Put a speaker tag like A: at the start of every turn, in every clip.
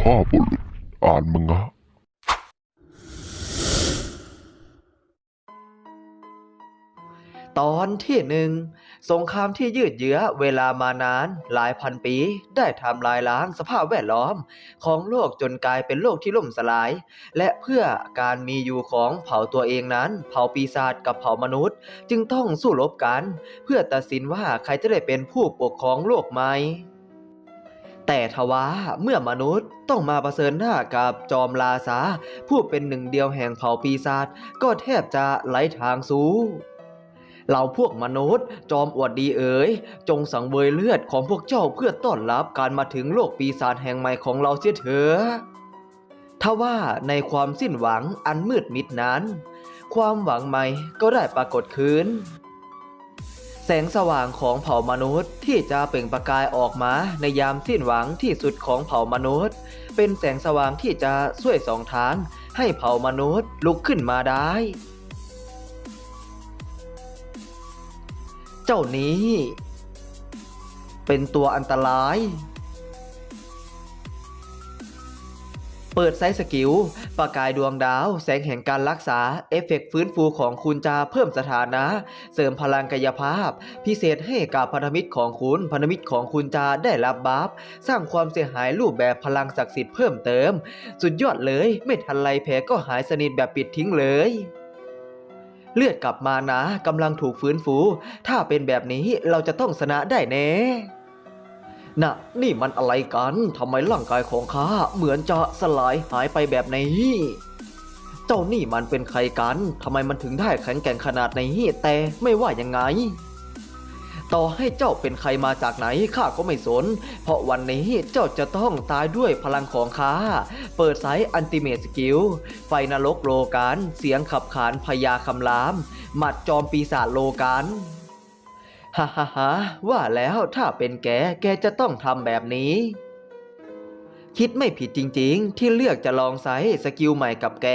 A: พ่อบุรุษอ่านมึงอะ
B: ตอนที่หนึ่งสงครามที่ยืดเยื้อเวลามานานหลายพันปี ได้ทำลายล้างสภาพแวดล้อม ของโลกจนกลายเป็นโลกที่ล่มสลาย และเพื่อการมีอยู่ของเผ่าตัวเองนั้น เผ่าปีศาจกับเผ่ามนุษย์ จึงต้องสู้รบกัน เพื่อตัดสินว่าใครจะได้เป็นผู้ปกครองโลกใหม่ แต่ทว่าเมื่อมนุษย์ต้องมาประเสริญหน้ากับจอมลาซาผู้เป็นหนึ่งเดียวแห่งเผ่าปีศาจก็แทบจะไร้ทางสู้เราพวกมนุษย์ จอมอวดดีเอ๋ยจงสังเวยเลือดของพวกเจ้าเพื่อต้อนรับการมาถึงโลกปีศาจแห่งใหม่ของเราเสียเถอะทว่าในความสิ้นหวังอันมืดมิดนั้น ความหวังใหม่ก็ได้ปรากฏขึ้น แสงสว่างของเผ่ามนุษย์ที่จะเปล่งประกายออกมาในยามสิ้นหวังที่สุดของเผ่ามนุษย์ เป็นแสงสว่างที่จะช่วยสองทางให้เผ่ามนุษย์ลุกขึ้นมาได้ เจ้านี้ เป็นตัวอันตราย เปิดไซส์สกิล ประกายดวงดาว แสงแห่งการรักษา เอฟเฟกต์ฟื้นฟูของคุณจะเพิ่มสถานะ เสริมพลังกายภาพ พิเศษให้กับพันธมิตรของคุณ พันธมิตรของคุณจะได้รับบัฟ สร้างความเสียหายรูปแบบพลังศักดิ์สิทธิ์เพิ่มเติม สุดยอดเลย ไม่ทันไรแผลก็หายสนิทแบบปิดทิ้งเลยเลือดกลับมานะกำลังถูกฟื้นฟู ถ้าเป็นแบบนี้เราจะต้องชนะได้แน่ น่ะ นี่มันอะไรกันทำไมร่างกายของข้าเหมือนจะสลายหายไปแบบนี้ เจ้านี่มันเป็นใครกันทำไมมันถึงได้แข็งแกร่งขนาดนี้แต่ไม่ว่ายังไง ต่อให้เจ้าเป็นใครมาจากไหนข้าก็ไม่สน เพราะวันนี้เจ้าจะต้องตายด้วยพลังของข้า เปิดไซส์อันติเมตสกิล ไฟนรกโลกันเสียงขับขานพญาคำราม หมัดจอมปีศาจโลกัน ฮ่าฮ่าฮ่าว่าแล้วถ้าเป็นแก แกจะต้องทำแบบนี้ คิดไม่ผิดจริงๆ ที่เลือกจะลองไซส์สกิลใหม่กับแก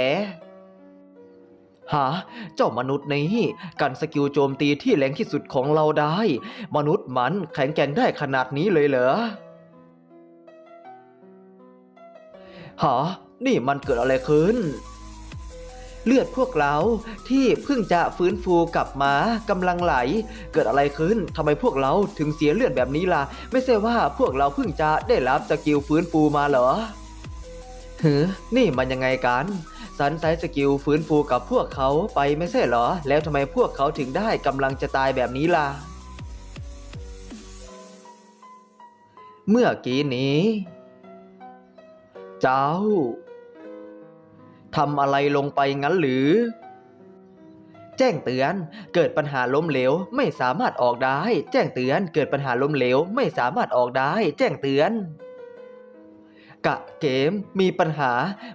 B: หาเจ้ามนุษย์นี้กันสกิลโจมตีที่แรงที่สุดของเราได้ มนุษย์มันแข็งแกร่งได้ขนาดนี้เลยเหรอหานี่มันเกิดอะไรขึ้น เลือดพวกเราที่เพิ่งจะฟื้นฟูกลับมากำลังไหล เกิดอะไรขึ้นทำไมพวกเราถึงเสียเลือดแบบนี้ล่ะ ไม่ใช่ว่าพวกเราเพิ่งจะได้รับสกิลฟื้นฟูมาเหรอเฮ้นี่มันยังไงกันสันไซสกิลฟื้นฟูกับพวกเขาไปไม่ใช่เหรอ แล้วทำไมพวกเขาถึงได้กำลังจะตายแบบนี้ล่ะ เมื่อกี้นี้ เจ้า ทำอะไรลงไปงั้นหรือ แจ้งเตือน เกิดปัญหาล้มเหลว ไม่สามารถออกได้ แจ้งเตือน เกิดปัญหาล้มเหลว ไม่สามารถออกได้ แจ้งเตือน กะเกมมีปัญหา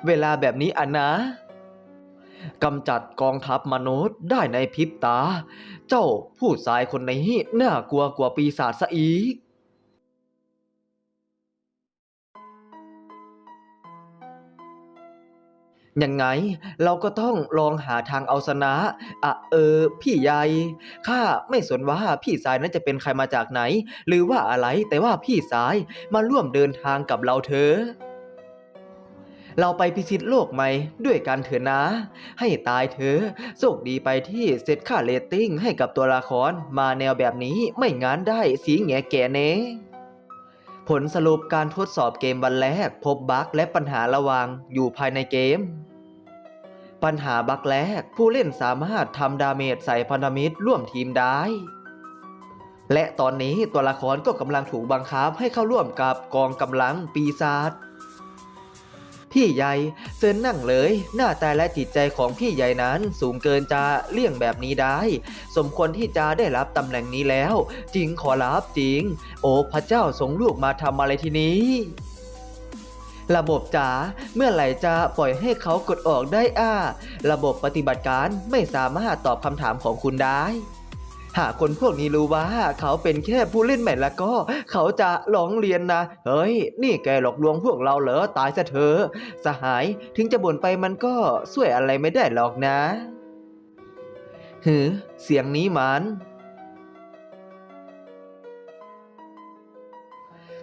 B: เวลาแบบนี้อะนะกำจัดกองทัพมนุษย์ได้ในพริบตา เจ้าผู้ชายคนนี้น่ากลัวกว่าปีศาจซะอีก ยังไงเราก็ต้องลองหาทางเอาชนะอะเออ พี่ใหญ่ข้าไม่สนว่าพี่สายนั้นจะเป็นใครมาจากไหน หรือว่าอะไรแต่ว่าพี่สายมาร่วมเดินทางกับเราเถอะเราไปพิชิตโลกใหม่ด้วยกันเถอะนะ ให้ตายเถอะโชคดีไปที่เซตค่าเรตติ้งให้กับตัวละครมาแนวแบบนี้ไม่งานได้สีแงแก่เน ผลสรุปการทดสอบเกมวันแรก พบบั๊กและปัญหาระวังอยู่ภายในเกม ปัญหาบั๊กแรก ผู้เล่นสามารถทำดาเมจใส่พันธมิตรร่วมทีมได้ และตอนนี้ตัวละครก็กำลังถูกบังคับให้เข้าร่วมกับกองกำลังปีศาจ พี่ใหญ่เซินนั่งเลย หน้าตาและจิตใจของพี่ใหญ่นั้นสูงเกินจะเลี่ยงแบบนี้ได้ สมควรที่จะได้รับตำแหน่งนี้แล้ว จริงขอรับจริง โอ้พระเจ้าส่งลูกมาทำอะไรที่นี้ระบบจ๋าเมื่อไหร่จะปล่อยให้เขากดออกได้อ้าระบบปฏิบัติการไม่สามารถตอบคำถามของคุณได้ หากคนพวกนี้รู้ว่าเขาเป็นแค่ผู้เล่นใหม่แล้วก็ เขาจะร้องเรียนนะ เฮ้ย นี่แกหลอกลวงพวกเราเหรอ ตายซะเถอะ สหาย ถึงจะบ่นไปมันก็ช่วยอะไรไม่ได้หรอกนะหือ เสียงนี้มัน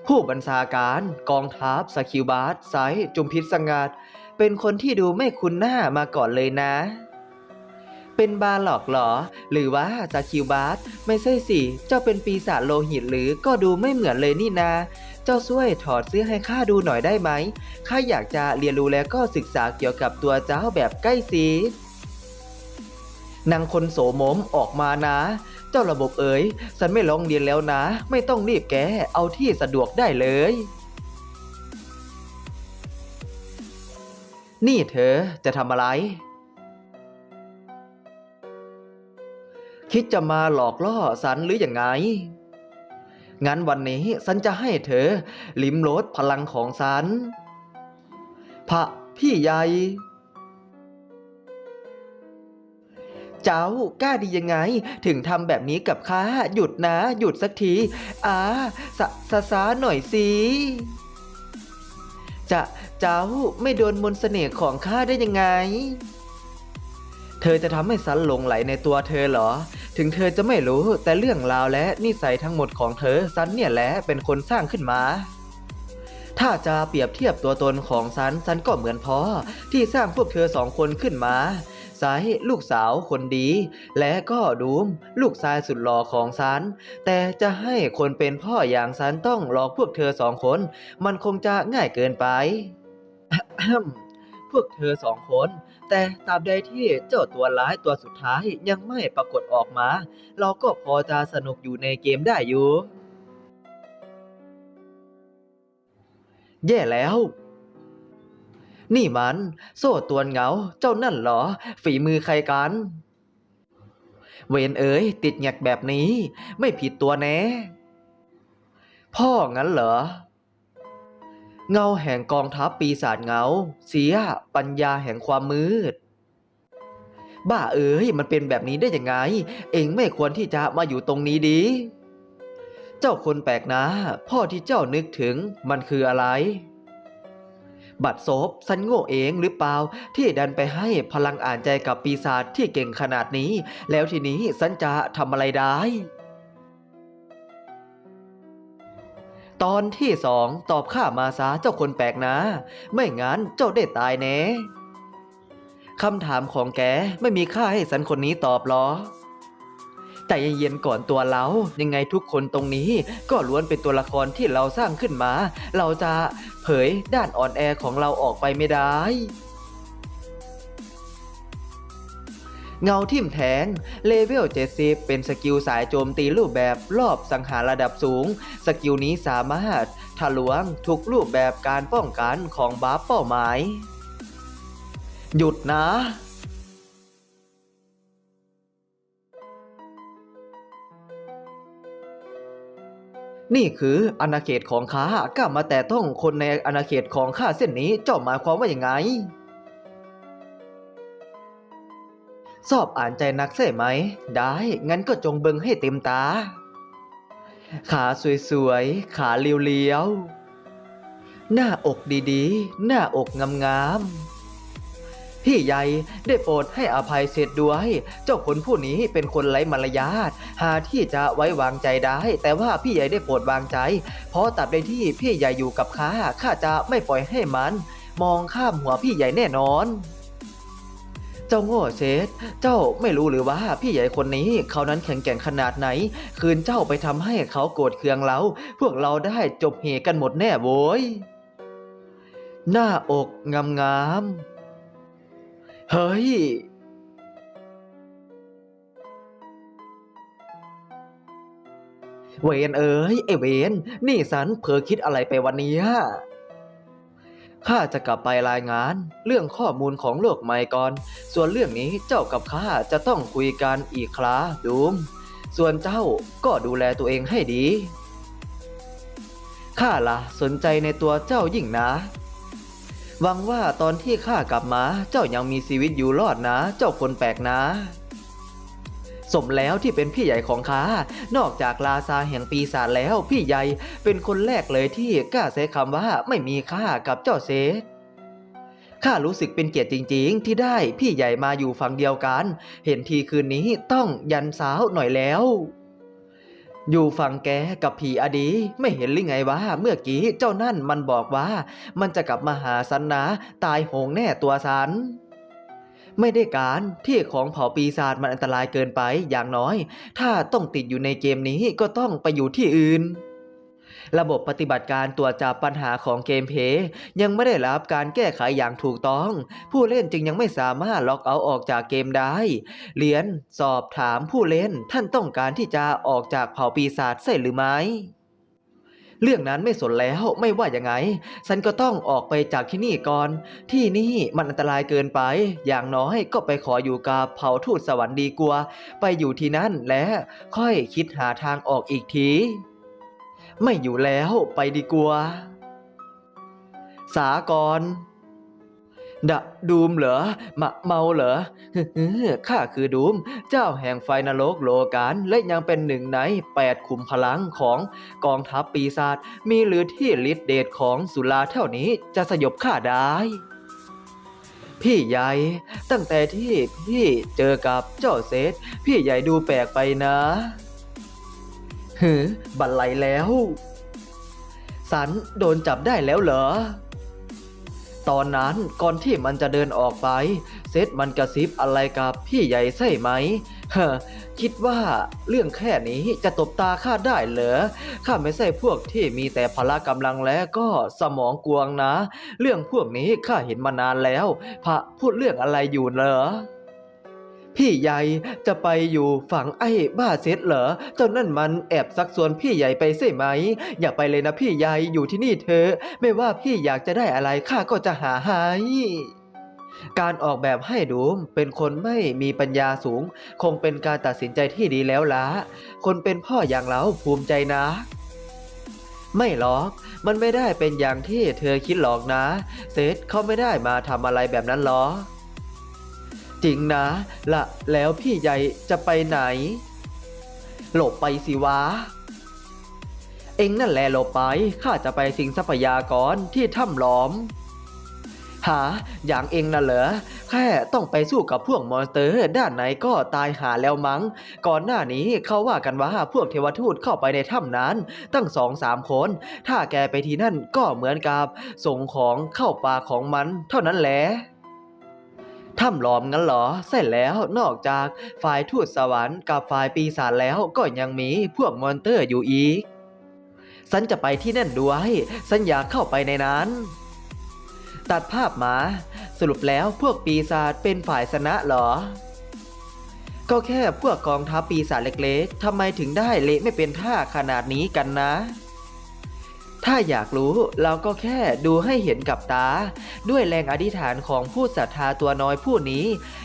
B: ผู้บัญชาการกองทัพสกิลบาสไซส์จุมพิษสงัด เป็นคนที่ดูไม่คุ้นหน้ามาก่อนเลยนะ เป็นบาหลอกหรอ หรือว่าสกิลบาสไม่ใช่สิ เจ้าเป็นปีศาจโลหิตหรือก็ดูไม่เหมือนเลยนี่นาเจ้าช่วยถอดเสื้อให้ข้าดูหน่อยได้ไหม ข้าอยากจะเรียนรู้แล้วก็ศึกษาเกี่ยวกับตัวเจ้าแบบใกล้ชิดนางคนโสมมออกมานะ เจ้าระบบเอ๋ย ฉันไม่ลองเรียนแล้วนะ ไม่ต้องรีบแก เอาที่สะดวกได้เลย นี่เธอจะทำอะไร คิดจะมาหลอกล่อสันหรืออยังไง งั้นวันนี้สันจะให้เธอ ลิมรสพลังของสัน พระพี่ใหญ่เจ้ากล้าดียังไง ถึงทำแบบนี้กับข้าหยุดนะ หยุดสักทีอ่าสะสะสาหน่อยสิจะเจ้าไม่โดนมนต์เสน่ห์ของข้าได้ยังไง ธอจะทำให้สันหลงไหลในตัวเธอเหรอ ถึงเธอจะไม่รู้แต่เรื่องราวและนิสัยทั้งหมดของเธอซันเนี่ยแหละเป็นคนสร้างขึ้นมา ถ้าจะเปรียบเทียบตัวตนของซันซันก็เหมือนพ่อที่สร้างพวกเธอสองคนขึ้นมาไซลูกสาวคนดี และก็ดูม ลูกชายสุดหล่อของซัน แต่จะให้คนเป็นพ่ออย่างซันต้องหลอกพวกเธอสองคน มันคงจะง่ายเกินไป พวกเธอสองคน แต่ตราบใดที่เจ้าตัวร้ายตัวสุดท้ายยังไม่ปรากฏออกมา เราก็พอจะสนุกอยู่ในเกมได้อยู่ แย่แล้ว นี่มัน โซ่ตวเงา เจ้านั่นเหรอ ฝีมือใครกัน เวนเอ๋ยติดแงกแบบนี้ ไม่ผิดตัวแน่ พ่องั้นเหรอ เงาแห่งกองทัพปีศาจเงา เสียปัญญาแห่งความมืด บ้าเอ๋ยมันเป็นแบบนี้ได้ยังไง เองไม่ควรที่จะมาอยู่ตรงนี้ดี เจ้าคนแปลกนะ พ่อที่เจ้านึกถึงมันคืออะไร บัตรซบสันโง่เองหรือเปล่า ที่ดันไปให้พลังอ่านใจกับปีศาจที่เก่งขนาดนี้ แล้วทีนี้สันจะทำอะไรได้ ตอนที่สองตอบข้ามาซาเจ้าคนแปลกนะ ไม่งั้นเจ้าได้ตายแน่คำถามของแกไม่มีค่าให้สันคนนี้ตอบหรอ แต่เย็นๆก่อนตัวเรา ยังไงทุกคนตรงนี้ ก็ล้วนเป็นตัวละครที่เราสร้างขึ้นมา เราจะเผยด้านอ่อนแอของเราออกไปไม่ได้ เงาทิ่มแทง เลเวล 70 เป็นสกิลสายโจมตีรูปแบบรอบสังหารระดับสูง สกิลนี้สามารถทะลวงทุกรูปแบบการป้องกันของบัฟเป้าหมาย หยุดนะนี่คืออาณาเขตของข้ากล้ามาแต่ต้องคนในอาณาเขตของข้าเส้นนี้เจ้าหมายความว่าอย่างไง สอบอ่านใจนักใช่ไหม ได้ งั้นก็จงเบิงให้เต็มตา ขาสวยๆ ขาเรียวๆ หน้าอกดีๆ หน้าอกงามๆ พี่ใหญ่ได้โปรดให้อภัยเสร็จด้วย เจ้าคนผู้นี้เป็นคนไร้มารยาท หาที่จะไว้วางใจได้ แต่ว่าพี่ใหญ่ได้โปรดวางใจ เพราะตับใดที่พี่ใหญ่อยู่กับข้า ข้าจะไม่ปล่อยให้มัน มองข้ามหัวพี่ใหญ่แน่นอน เจ้าโง่เชดเจ้าไม่รู้หรือว่าพี่ใหญ่คนนี้เขานั้นแข็งแกร่งขนาดไหน คืนเจ้าไปทำให้เขาโกรธเคืองเรา พวกเราได้จบเหกันหมดแน่โว้ย หน้าอกงามๆเฮ้ยเวนเอ๋ยไอเวนนี่สันเผลอคิดอะไรไปวันนี้ย ข้าจะกลับไปรายงาน เรื่องข้อมูลของโลกใหม่ก่อน ส่วนเรื่องนี้เจ้ากับข้าจะต้องคุยกันอีกคราดูม ส่วนเจ้าก็ดูแลตัวเองให้ดี ข้าล่ะสนใจในตัวเจ้ายิ่งนะหวังว่าตอนที่ข้ากลับมาเจ้ายังมีชีวิตอยู่รอดนะ เจ้าคนแปลกนะ สมแล้วที่เป็นพี่ใหญ่ของข้านอกจากลาซาแห่งปีศาจแล้วพี่ใหญ่เป็นคนแรกเลยที่กล้าใช้คำว่าไม่มีค่ากับเจ้าเซธข้ารู้สึกเป็นเกียรติจริง ๆ ที่ได้พี่ใหญ่มาอยู่ฝั่งเดียวกัน เห็นทีคืนนี้ต้องยันสาวหน่อยแล้ว อยู่ฝั่งแกกับผีอดี ไม่เห็นหรือไงวะเมื่อกี้เจ้านั่นมันบอกว่า มันจะกลับมาหาสันนะ ตายโหงแน่ตัวสัน ไม่ได้การที่ของเผ่าปีศาจมันอันตรายเกินไปอย่างน้อย ถ้าต้องติดอยู่ในเกมนี้ก็ต้องไปอยู่ที่อื่น ระบบปฏิบัติการตรวจจับปัญหาของเกมเพย์ยังไม่ได้รับการแก้ไขอย่างถูกต้อง ผู้เล่นจึงยังไม่สามารถล็อกเอาออกจากเกมได้ เรียนสอบถามผู้เล่นท่านต้องการที่จะออกจากเผ่าปีศาจใช่หรือไม่ เรื่องนั้นไม่สนแล้วไม่ว่ายังไง ฉันก็ต้องออกไปจากที่นี่ก่อน ที่นี่มันอันตรายเกินไป อย่างน้อยก็ไปขออยู่กับเผ่าทูตสวรรค์ดีกว่า ไปอยู่ที่นั่นและค่อยคิดหาทางออกอีกที ไม่อยู่แล้วไปดีกว่า สากร ดะดูมเหรอมะเมาเหรอข้าคือดูม เจ้าแห่งไฟนรกโลกานและยังเป็นหนึ่งในแปดขุมพลังของกองทัพปีศาจมีหรือที่ฤทธิเดชของสุราเท่านี้จะสยบข้าได้พี่ใหญ่ตั้งแต่ที่พี่เจอกับเจ้าเซธพี่ใหญ่ดูแปลกไปนะหือบันไลแล้ว สันโดนจับได้แล้วเหรอ ตอนนั้นก่อนที่มันจะเดินออกไป เซธมันกระซิบอะไรกับพี่ใหญ่ใช่ไหมเฮ้คิดว่าเรื่องแค่นี้จะตบตาข้าได้เหรอข้าไม่ใช่พวกที่มีแต่พละกำลังและก็สมองกวงนะ เรื่องพวกนี้ข้าเห็นมานานแล้ว พระพูดเรื่องอะไรอยู่เหรอ พี่ใหญ่จะไปอยู่ฝั่งไอ้บ้าเซตเหรอเจ้านั่นมันแอบซักซวนพี่ใหญ่ไปใช่ไหม อย่าไปเลยนะพี่ใหญ่อยู่ที่นี่เถอะไม่ว่าพี่อยากจะได้อะไรข้าก็จะหาให้การออกแบบให้ดูมเป็นคนไม่มีปัญญาสูง คงเป็นการตัดสินใจที่ดีแล้วละคนเป็นพ่ออย่างเราภูมิใจนะ ไม่หรอก มันไม่ได้เป็นอย่างที่เธอคิดหรอกนะ เซธเขาไม่ได้มาทำอะไรแบบนั้นหรอ จริงนะ ละแล้วพี่ใหญ่จะไปไหน หลบไปสิวะ เอ็งนั่นแหละหลบไป ข้าจะไปสิงทรัพยากรที่ถ้ำหลอม หา อย่างเองน่ะเหรอ แค่ต้องไปสู้กับพวกมอนสเตอร์ ด้านไหนก็ตายหาแล้วมั้ง ก่อนหน้านี้เขาว่ากันว่าพวกเทวทูตเข้าไปในถ้ำนั้น ตั้งสองสามคน ถ้าแกไปที่นั่นก็เหมือนกับส่งของเข้าปากของมัน เท่านั้นแหละ ถ้ำหลอมงั้นเหรอใช่แล้วนอกจากฝ่ายทูตสวรรค์กับฝ่ายปีศาจแล้วก็ยังมีพวกมอนเตอร์อยู่อีกฉันจะไปที่นั่นด้วยฉันอยากเข้าไปในนั้น ตัดภาพมา สรุปแล้วพวกปีศาจเป็นฝ่ายชนะเหรอ ก็แค่พวกกองทัพปีศาจเล็กๆทำไมถึงได้เละไม่เป็นท่าขนาดนี้กันนะ ถ้าอยากรู้เราก็แค่ดูให้เห็นกับตา ด้วยแรงอธิษฐานของผู้ศรัทธาตัวน้อยผู้นี้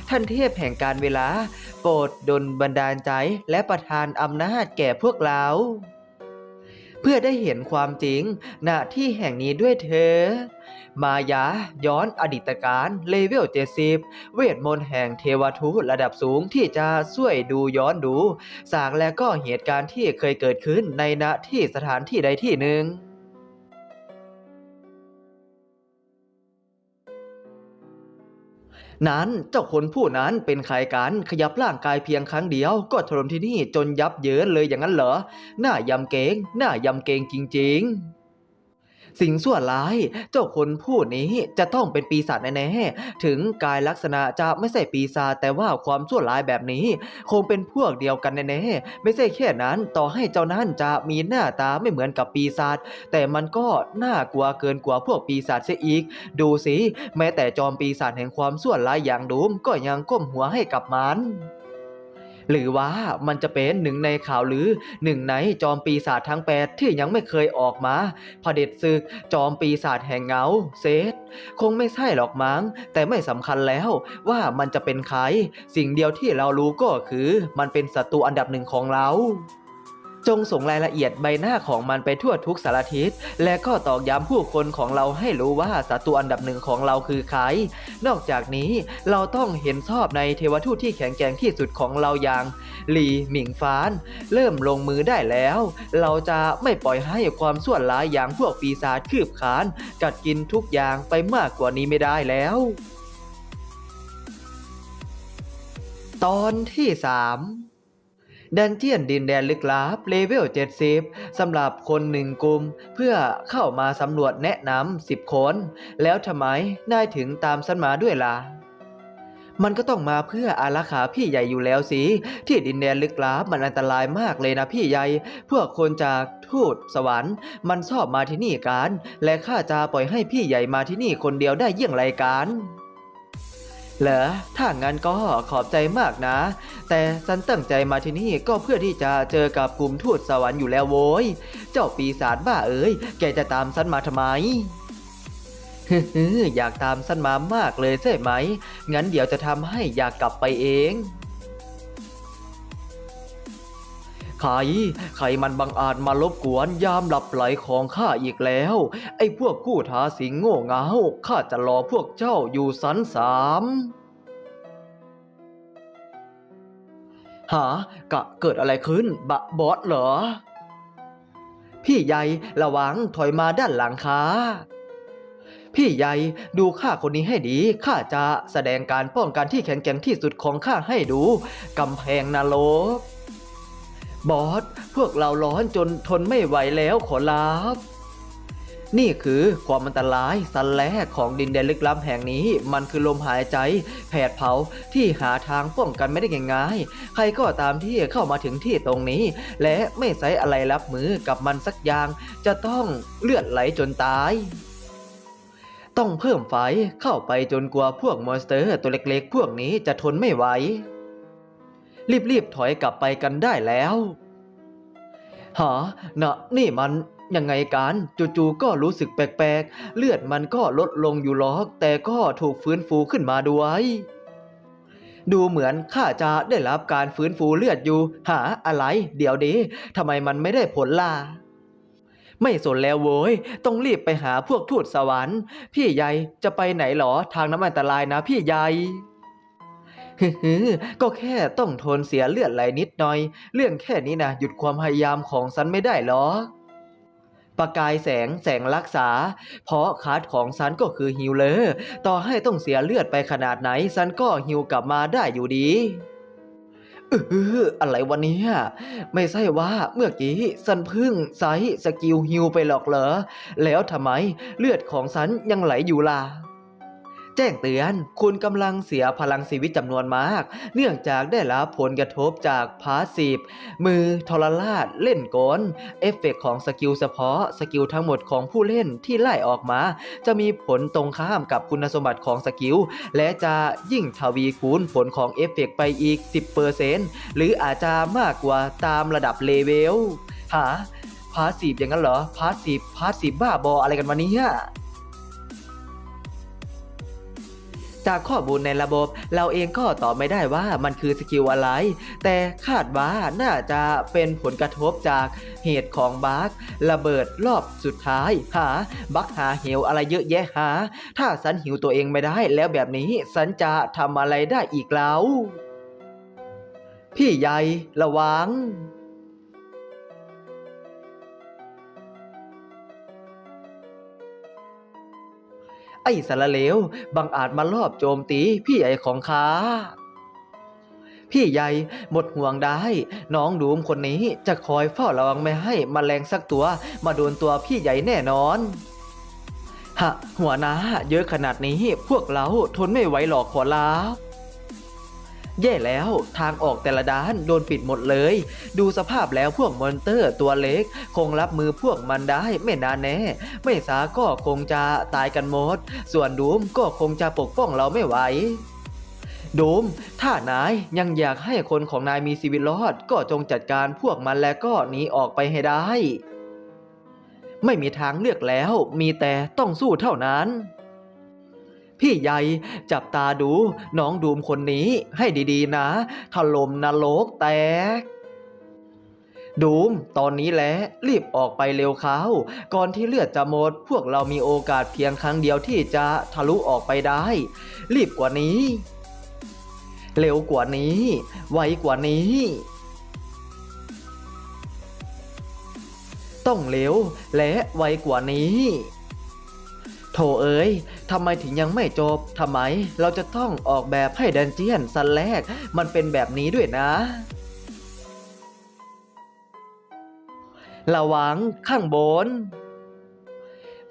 B: ท่านเทพแห่งการเวลา โปรดดลบันดาลใจและประทานอำนาจแก่พวกเรา เพื่อได้เห็นความจริงณที่แห่งนี้ด้วยเธอ มายาย้อนอดีตการเลเวล 70 เวทมนต์แห่งเทวทูตระดับสูงที่จะช่วยดูย้อนดู สางและก็เหตุการณ์ที่เคยเกิดขึ้นในณที่สถานที่ใดที่หนึ่ง นั้นเจ้าคนผู้นั้นเป็นใครกันขยับร่างกายเพียงครั้งเดียว ก็ถล่มที่นี่จนยับเยินเลยอย่างนั้นเหรอหน้ายำเกงหน้ายำเกงจริง ๆ สิ่งสั่วร้าย เจ้าคนผู้นี้จะต้องเป็นปีศาจแน่ๆ ถึงกายลักษณะจะไม่ใช่ปีศาจแต่ว่าความชั่วร้ายแบบนี้ คงเป็นพวกเดียวกันแน่ๆ ไม่ใช่แค่นั้น ต่อให้เจ้านั้นจะมีหน้าตาไม่เหมือนกับปีศาจแต่มันก็น่ากลัวเกินกว่าพวกปีศาจเสียอีก ดูสิ แม้แต่จอมปีศาจแห่งความชั่วร้ายอย่างดูมก็ยังก้มหัวให้กับมัน หรือว่ามันจะเป็นหนึ่งในข่าวหรือหนึ่งในจอมปีศาจทั้งแปดที่ยังไม่เคยออกมาเผด็จศึกจอมปีศาจแห่งเงาเซธคงไม่ใช่หรอกมั้ง แต่ไม่สำคัญแล้วว่ามันจะเป็นใคร สิ่งเดียวที่เรารู้ก็คือ มันเป็นศัตรูอันดับหนึ่งของเรา จงส่งรายละเอียดใบหน้าของมันไปทั่วทุกสารทิศ และก็ตอกย้ำผู้คนของเราให้รู้ว่าศัตรูอันดับหนึ่งของเราคือใคร นอกจากนี้เราต้องเห็นชอบในเทวทูตที่แข็งแกร่งที่สุดของเราอย่างหลีหมิงฟาน เริ่มลงมือได้แล้ว เราจะไม่ปล่อยให้ความส่วนร้ายอย่างพวกปีศาจคืบคาน กัดกินทุกอย่างไปมากกว่านี้ไม่ได้แล้ว ตอนที่สาม ดันเจียนดินแดนลึกลับเลเวล 70สำหรับคนหนึ่งกลุ่ม เพื่อเข้ามาสำรวจแนะนำ10 คน แล้วทำไมนายถึงตามฉันมาด้วยล่ะมันก็ต้องมาเพื่ออารักขาพี่ใหญ่อยู่แล้วสิ ที่ดินแดนลึกลับมันอันตรายมากเลยนะพี่ใหญ่ พวกคนจากทูตสวรรค์ มันชอบมาที่นี่กัน และข้าจะปล่อยให้พี่ใหญ่มาที่นี่คนเดียวได้เยี่ยงไรกัน เหรอถ้างั้นก็ขอบใจมากนะ แต่ฉันตั้งใจมาที่นี่ก็เพื่อที่จะเจอกับกลุ่มทูตสวรรค์อยู่แล้วโว้ย เจ้าปีศาจบ้าเอ้ย แกจะตามฉันมาทำไมฮึอยากตามฉันมามากเลยใช่ไหม งั้นเดี๋ยวจะทำให้อยากกลับไปเอง ใคร ใครมันบังอาจมารบกวนยามหลับไหลของข้าอีกแล้ว ไอ้พวกผู้ท้าสิงโง่เงาข้าจะรอพวกเจ้าอยู่สันสามหากะเกิดอะไรขึ้น บะบอสเหรอ พี่ใหญ่ระวังถอยมาด้านหลังค้าพี่ใหญ่ดูข้าคนนี้ให้ดี ข้าจะแสดงการป้องกันที่แข็งแกร่งที่สุดของข้าให้ดู กำแพงนรก บอส พวกเราร้อนจนทนไม่ไหวแล้วขอรับนี่คือความอันตรายสันแรกของดินแดนลึกล้ำแห่งนี้ มันคือลมหายใจ แผดเผาที่หาทางป้องกันไม่ได้ง่ายๆ ใครก็ตามที่เข้ามาถึงที่ตรงนี้ และไม่ใช้อะไรรับมือกับมันสักอย่าง จะต้องเลือดไหลจนตายต้องเพิ่มไฟเข้าไปจนกว่าพวกมอนสเตอร์ตัวเล็กๆ พวกนี้จะทนไม่ไหว รีบๆถอยกลับไปกันได้แล้วหานะนี่มันยังไงกันจู่ๆก็รู้สึกแปลกๆ เลือดมันก็ลดลงอยู่หรอก แต่ก็ถูกฟื้นฟูขึ้นมาด้วย ดูเหมือนข้าจะได้รับการฟื้นฟูเลือดอยู่ หาอะไร เดี๋ยวดีทำไมมันไม่ได้ผลล่ะไม่สนแล้วโว้ย ต้องรีบไปหาพวกทูตสวรรค์ พี่ใหญ่จะไปไหนหรอ ทางน้ำอันตรายนะพี่ใหญ่ ฮึก็แค่ต้องทนเสียเลือดไหลนิดหน่อย เรื่องแค่นี้นะหยุดความพยายามของฉันไม่ได้หรอกประกายแสงแสงรักษา เพราะคาดของฉันก็คือฮิวเลอร์ต่อให้ต้องเสียเลือดไปขนาดไหนฉันก็ฮิวกลับมาได้อยู่ดีเอออะไรวะเนี่ยไม่ใช่ว่าเมื่อกี้ฉันพึ่งใช้สกิลฮิวไปหรอกเหรอ แล้วทำไมเลือดของฉันยังไหลอยู่ล่ะ แจ้งเตือนคุณกำลังเสียพลังชีวิตจำนวนมาก เนื่องจากได้รับผลกระทบจากพาสีฟมือทรลาดเล่นกลเอฟเฟกต์ของสกิลเฉพาะสกิลทั้งหมดของผู้เล่นที่ไล่ออกมา จะมีผลตรงข้ามกับคุณสมบัติของสกิล และจะยิ่งทวีคูณผลของเอฟเฟกต์ไปอีก 10%หรืออาจจะมากกว่าตามระดับเลเวลหาพาสีฟอย่างนั้นเหรอพาสีฟพาสีฟบ้าบออะไรกันวะเนี่ย จากข้อมูลในระบบ เราเองก็ตอบไม่ได้ว่ามันคือสกิลอะไร แต่คาดว่าน่าจะเป็นผลกระทบจากเหตุของบั๊กระเบิดรอบสุดท้าย หาบั๊กหาเหวอะไรเยอะแยะหา ถ้าสันหิวตัวเองไม่ได้ แล้วแบบนี้สันจะทำอะไรได้อีกแล้ว พี่ใหญ่ระวัง ไอ้สารเลวบังอาจมาลอบโจมตีพี่ใหญ่ของข้าพี่ใหญ่หมดห่วงได้ น้องดูมคนนี้จะคอยเฝ้าระวังไม่ให้มแมลงสักตัวมาโดนตัวพี่ใหญ่แน่นอน ฮะ หัวหน้าเยอะขนาดนี้พวกเราทนไม่ไหวหรอกขอลา แย่แล้วทางออกแต่ละด้านโดนปิดหมดเลย ดูสภาพแล้วพวกมอนเตอร์ตัวเล็ก คงรับมือพวกมันได้ไม่นานแน่ ไม่สาก็คงจะตายกันหมด ส่วนดูมก็คงจะปกป้องเราไม่ไหวดูมถ้านายยังอยากให้คนของนายมีชีวิตรอด ก็จงจัดการพวกมันแล้วก็หนีออกไปให้ได้ ไม่มีทางเลือกแล้ว มีแต่ต้องสู้เท่านั้น พี่ใหญ่จับตาดูน้องดูมคนนี้ให้ดีๆนะถล่มนรกแตก ดูม ตอนนี้แหละรีบออกไปเร็วเขาก่อนที่เลือดจะหมด พวกเรามีโอกาสเพียงครั้งเดียวที่จะทะลุออกไปได้ รีบกว่านี้ เร็วกว่านี้ ไวกว่านี้ต้องเร็วและไวกว่านี้ โถเอ้ยทำไมถึงยังไม่จบทำไมเราจะต้องออกแบบให้ดันเจียนสันแรก มันเป็นแบบนี้ด้วยนะระวังข้างบน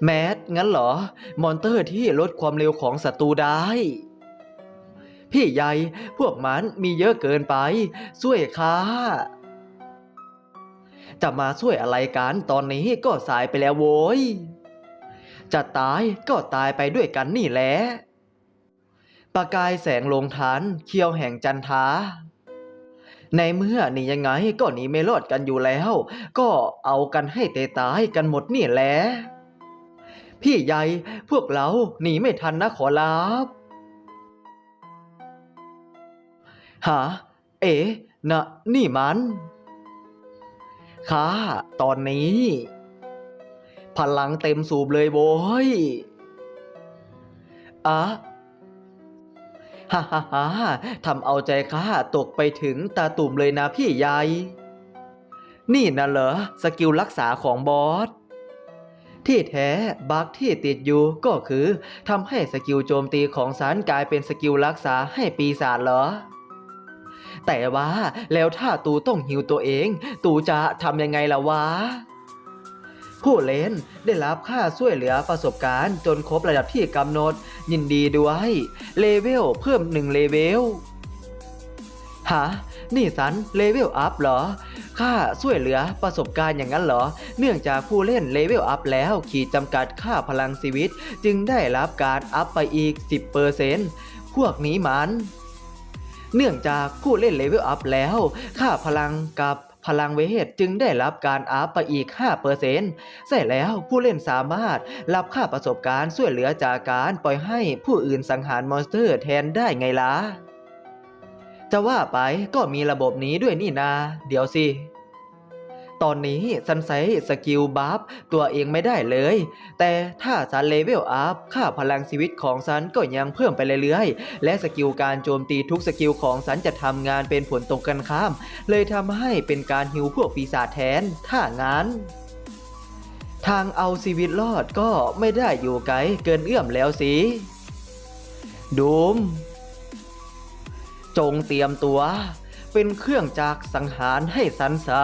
B: แมสงั้นเหรอ มอนเตอร์ที่ลดความเร็วของศัตรูได้ พี่ใหญ่พวกมันมีเยอะเกินไป ช่วยข้าจะมาช่วยอะไรกันตอนนี้ก็สายไปแล้วโว้ย จะตายก็ตายไปด้วยกันนี่แหละประกายแสงลงทันเคียวแห่งจันทา ในเมื่อหนียังไงก็หนีไม่รอดกันอยู่แล้ว ก็เอากันให้เตตายกันหมดนี่แหละพี่ใหญ่พวกเราหนีไม่ทันนะขอรับหาเอ๋นะนี่มันข้าตอนนี้ พลังเต็มสูบเลยโว้ยอะฮ่าฮ่าฮ่าทำเอาใจข้าตกไปถึงตาตุ่มเลยนะพี่ใหญ่ นี่นะเหรอ สกิลรักษาของบอส ที่แท้บักที่ติดอยู่ก็คือทำให้สกิลโจมตีของสารกลายเป็นสกิลรักษาให้ปีศาจเหรอ แต่ว่าแล้วถ้าตูต้องหิวตัวเอง ตูจะทำยังไงล่ะวะ ผู้เล่นได้รับค่าช่วยเหลือประสบการณ์จนครบระดับที่กำหนด ยินดีด้วยเลเวลเพิ่มหนึ่งเลเวลฮะนี่สันเลเวลอัพเหรอ ค่าช่วยเหลือประสบการณ์อย่างนั้นเหรอ เนื่องจากผู้เล่นเลเวลอัพแล้วขีดจำกัดค่าพลังชีวิต จึงได้รับการอัพไปอีก 10%พวกนี้มัน เนื่องจากผู้เล่นเลเวลอัพแล้ว ค่าพลังกับ พลังเวทจึงได้รับการอัพไปอีก5%ใช่แล้วผู้เล่นสามารถรับค่าประสบการณ์ช่วยเหลือจากการปล่อยให้ผู้อื่นสังหารมอนสเตอร์แทนได้ไงล่ะจะว่าไปก็มีระบบนี้ด้วยนี่นา เดี๋ยวสิ ตอนนี้ซันไซสกิลบัฟตัวเองไม่ได้เลย แต่ถ้าซันเลเวลอัพค่าพลังชีวิตของซันก็ยังเพิ่มไปเรื่อยๆ และสกิลการโจมตีทุกสกิลของซันจะทำงานเป็นผลตรงกันข้าม เลยทำให้เป็นการฮิวพวกปีศาจแทน ถ้างั้นทางเอาชีวิตรอดก็ไม่ได้อยู่ไกลเกินเอื้อมแล้วสิดูม จงเตรียมตัว เป็นเครื่องจักรสังหารให้สันสา